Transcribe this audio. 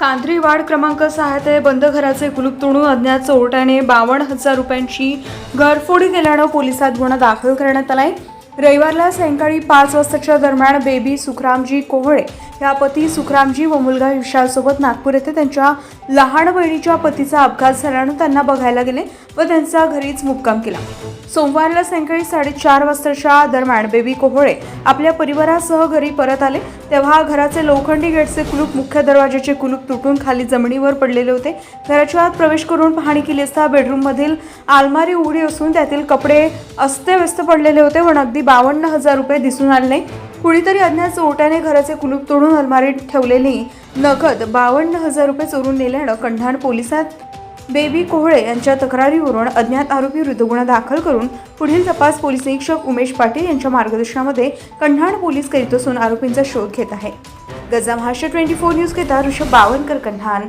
कांद्री वाड क्रमांक सहा ते बंद घराचे कुलूप तोडून अज्ञात चोरट्याने बावन्न हजार रुपयांची घरफोडी केल्यानं पोलिसात गुन्हा दाखल करण्यात आला आहे रविवारला सायंकाळी पाच वाजताच्या दरम्यान बेबी सुखरामजी कोहळे या पती सुखरामजी व मुलगा विशालसोबत नागपूर येथे त्यांच्या लहान बहिणीच्या पतीचा अपघात झाल्यानं त्यांना बघायला गेले व त्यांचा घरीच मुक्काम केला. सोमवारला सायंकाळी साडेचार वाजताच्या दरम्यान बेबी कोहळे आपल्या परिवारासह घरी परत आले. तेव्हा घराचे लोखंडी गेटचे कुलूप मुख्य दरवाजाचे कुलूप तुटून खाली जमिनीवर पडलेले होते. घराच्या आत प्रवेश करून पाहणी केली असता बेडरूममधील आलमारी उघडी असून त्यातील कपडे अस्तेव्यस्त पडलेले होते पण अगदी बावन्न हजार रुपये दिसून आले नाही. कुणीतरी अज्ञात चोरट्याने घराचे कुलूप तोडून अलमारीत ठेवलेली नगद बावन्न हजार रुपये चोरून नेल्यानं कंढाण पोलिसात बेबी कोहळे यांच्या तक्रारीवरून अज्ञात आरोपी विरुद्ध गुन्हा दाखल करून पुढील तपास पोलीस निरीक्षक उमेश पाटील यांच्या मार्गदर्शनामध्ये कंढाण पोलीस करीत असून आरोपींचा शोध घेत आहे. गजा महाराष्ट्र ट्वेंटी फोर न्यूज घेता ऋषभ बावनकर कंढाण.